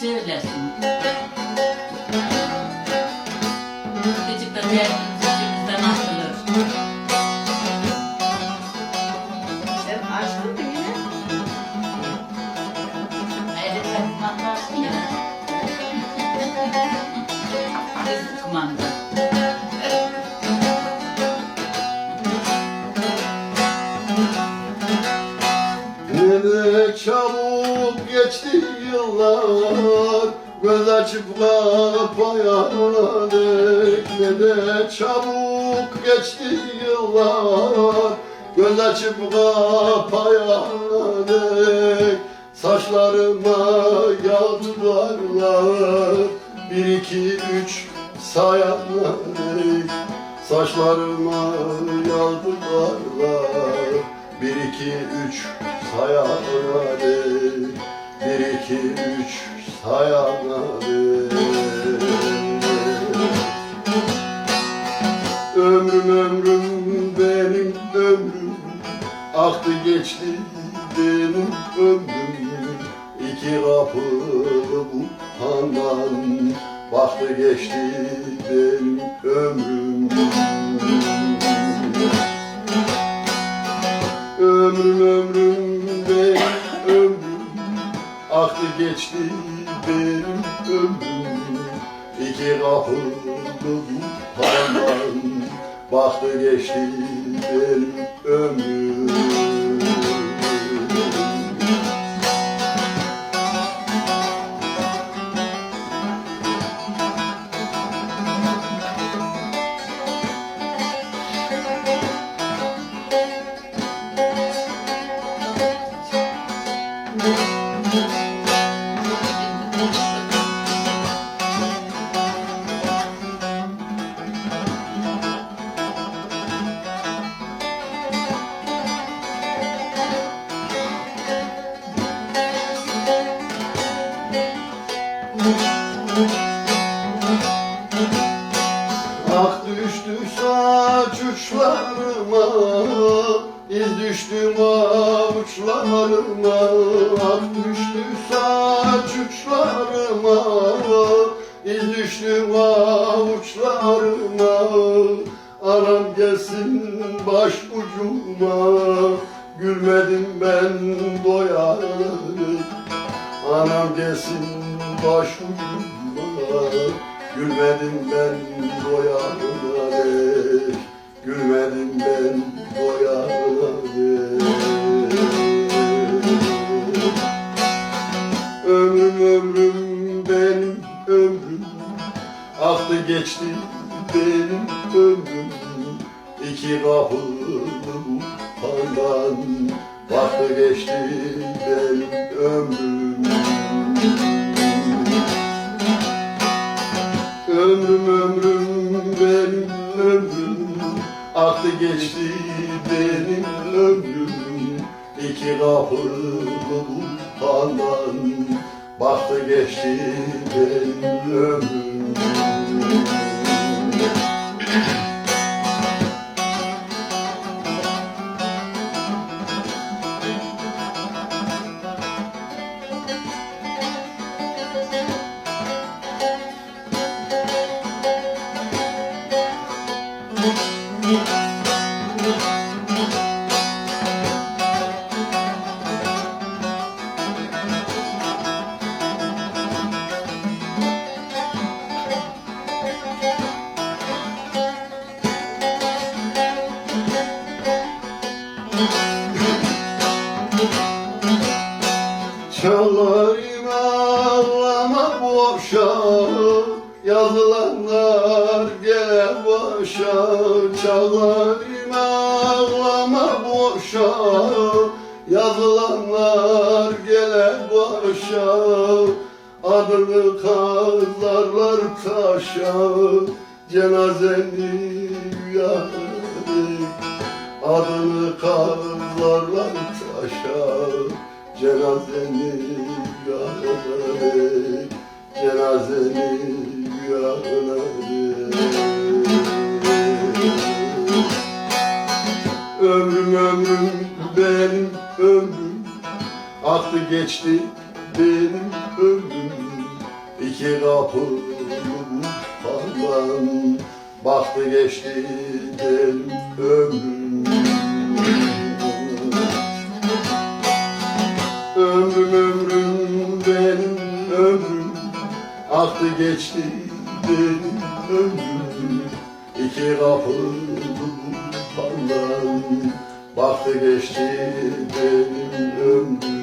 Söylesin. Çocuklar derdiniz içimizden atılır. Sen açtın mı yine? Ayrı takmak lazım ya. Hızlı kumanda. Geçti yıllar. Göz açıp kapayandık Ne de çabuk geçti yıllar. Göz açıp kapayandık Saçlarıma yağdılarlar Bir iki üç sayandık Saçlarıma yağdılarlar Bir iki üç sayandık Bir iki üç sayandık Ömrüm ömrüm benim ömrüm. Aktı geçti benim ömrüm. İki kapılı bu handan Baktı geçti benim Ömrüm Aktı geçti benim ömrüm. İki kapılı bu handan Baktı geçti benim ömrüm Ak düştü saç uçlarıma İz düştü avuçlarıma Ak düştü saç uçlarıma İz düştü avuçlarıma Anam gelsin baş ucuma. Gülmedim ben doyarım Anam gelsin baş ucuma. Gülmedim ben doyarım Aktı geçti benim ömrüm İki kapılı bu handan Baktı geçti benim ömrüm. Ömrüm ömrüm benim ömrüm. Aktı geçti benim ömrüm. İki kapılı bu handan Baktı geçti benim ömrüm Çalarım Yazılanlar gele başa Çalarım ağlama boşa. Yazılanlar gele başa Adını kazarlar taşa. Cenazeni yarın Adını kazarlar taşa. Cenazeni yarın Cenazeni bırakılırım Ömrüm ömrüm benim ömrüm. Aktı geçti benim ömrüm. İki kapım falan Baktı geçti benim ömrüm. Ömrüm ömrüm benim ömrüm. Aktı geçti benim ömrüm İki kapı falan Baktı geçti benim ömrüm